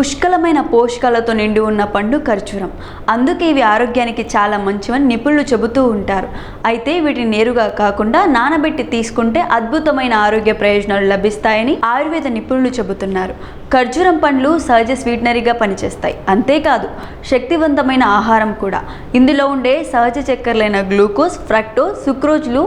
పుష్కలమైన పోషకాలతో నిండి ఉన్న పండు ఖర్జూరం. అందుకే ఇవి ఆరోగ్యానికి చాలా మంచివని నిపుణులు చెబుతూ ఉంటారు. అయితే వీటిని నేరుగా కాకుండా నానబెట్టి తీసుకుంటే అద్భుతమైన ఆరోగ్య ప్రయోజనాలు లభిస్తాయని ఆయుర్వేద నిపుణులు చెబుతున్నారు. ఖర్జూరం పండ్లు సహజ స్వీటనరీగా పనిచేస్తాయి. అంతేకాదు శక్తివంతమైన ఆహారం కూడా. ఇందులో ఉండే సహజ చక్కెరలైన గ్లూకోజ్ ఫ్రక్టోజ్ సుక్రోజ్లు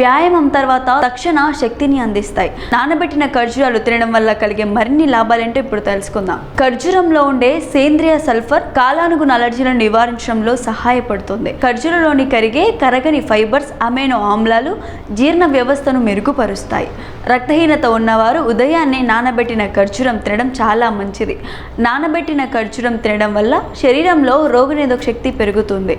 వ్యాయామం తర్వాత తక్షణ శక్తిని అందిస్తాయి. నానబెట్టిన ఖర్జూరాలు తినడం వల్ల కలిగే మరిన్ని లాభాలేంటో ఇప్పుడు తెలుసుకుందాం. ఖర్జూరంలో ఉండే సేంద్రియ సల్ఫర్ కాలానుగుణ అలర్జీలను నివారించడంలో సహాయపడుతుంది. ఖర్జూరంలోని కరిగే కరగని ఫైబర్స్ అమైనో ఆమ్లాలు జీర్ణ వ్యవస్థను మెరుగుపరుస్తాయి. రక్తహీనత ఉన్నవారు ఉదయాన్నే నానబెట్టిన ఖర్జూరం తినడం చాలా మంచిది. నానబెట్టిన ఖర్జూరం తినడం వల్ల శరీరంలో రోగనిరోధక శక్తి పెరుగుతుంది.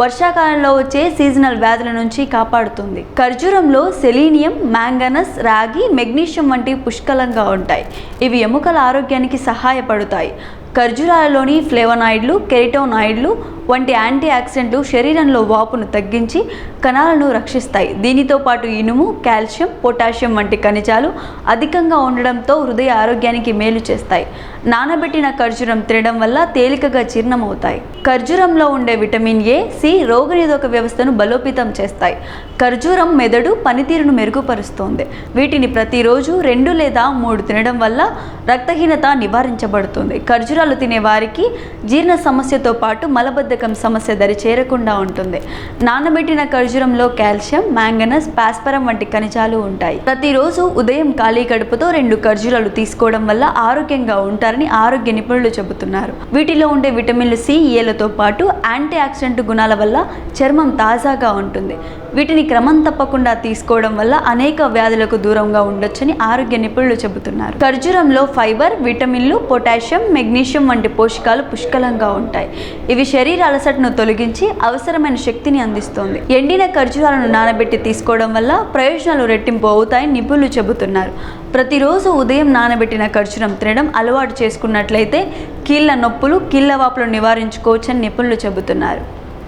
వర్షాకాలంలో వచ్చే సీజనల్ వ్యాధుల నుంచి కాపాడుతుంది. ఖర్జూరంలో సెలీనియం మ్యాంగనస్ రాగి మెగ్నీషియం వంటి పుష్కలంగా ఉంటాయి. ఇవి ఎముకల ఆరోగ్యానికి సహాయపడతాయి. ఖర్జూరాలలోని ఫ్లేవనాయిడ్లు కెరిటోనాయిడ్లు వంటి యాంటీ ఆక్సిడెంట్లు శరీరంలో వాపును తగ్గించి కణాలను రక్షిస్తాయి. దీనితో పాటు ఇనుము కాల్షియం పొటాషియం వంటి ఖనిజాలు అధికంగా ఉండడంతో హృదయ ఆరోగ్యానికి మేలు చేస్తాయి. నానబెట్టిన ఖర్జూరం తినడం వల్ల తేలికగా జీర్ణమవుతాయి. ఖర్జూరంలో ఉండే విటమిన్ ఏ సి రోగనిరోధక వ్యవస్థను బలోపేతం చేస్తాయి. ఖర్జూరం మెదడు పనితీరును మెరుగుపరుస్తుంది. వీటిని ప్రతిరోజు రెండు లేదా మూడు తినడం వల్ల రక్తహీనత నివారించబడుతుంది. ఖర్జూరాలు తినే వారికి జీర్ణ సమస్యతో పాటు మలబద్ధకం సమస్య దరి చేరకుండా ఉంటుంది. నానబెట్టిన ఖర్జూరంలో కాల్షియం మ్యాంగనస్ పాస్పరం వంటి ఖనిజాలు ఉంటాయి. ప్రతిరోజు ఉదయం ఖాళీ కడుపుతో రెండు ఖర్జూరాలు తీసుకోవడం వల్ల ఆరోగ్యంగా ఉంటారని ఆరోగ్య నిపుణులు చెబుతున్నారు. వీటిలో ఉండే విటమిన్లు సి ఏలతో పాటు యాంటీ ఆక్సిడెంట్ గుణాల వల్ల చర్మం తాజాగా ఉంటుంది. వీటిని క్రమం తప్పకుండా తీసుకోవడం వల్ల అనేక వ్యాధులకు దూరంగా ఉండొచ్చని ఆరోగ్య నిపుణులు చెబుతున్నారు. ఖర్జూరంలో ఫైబర్ విటమిన్లు పొటాషియం మెగ్నీషియం వంటి పోషకాలు పుష్కలంగా ఉంటాయి. ఇవి శరీర అలసటను తొలగించి అవసరమైన శక్తిని అందిస్తుంది. ఎండిన ఖర్జూరాలను నానబెట్టి తీసుకోవడం వల్ల ప్రయోజనాలు రెట్టింపు అవుతాయని నిపుణులు చెబుతున్నారు. ప్రతిరోజు ఉదయం నానబెట్టిన ఖర్జూరం తినడం అలవాటు చేసుకున్నట్లయితే కీళ్ళ నొప్పులు కీళ్ళ వాపులు నివారించుకోవచ్చని నిపుణులు చెబుతున్నారు.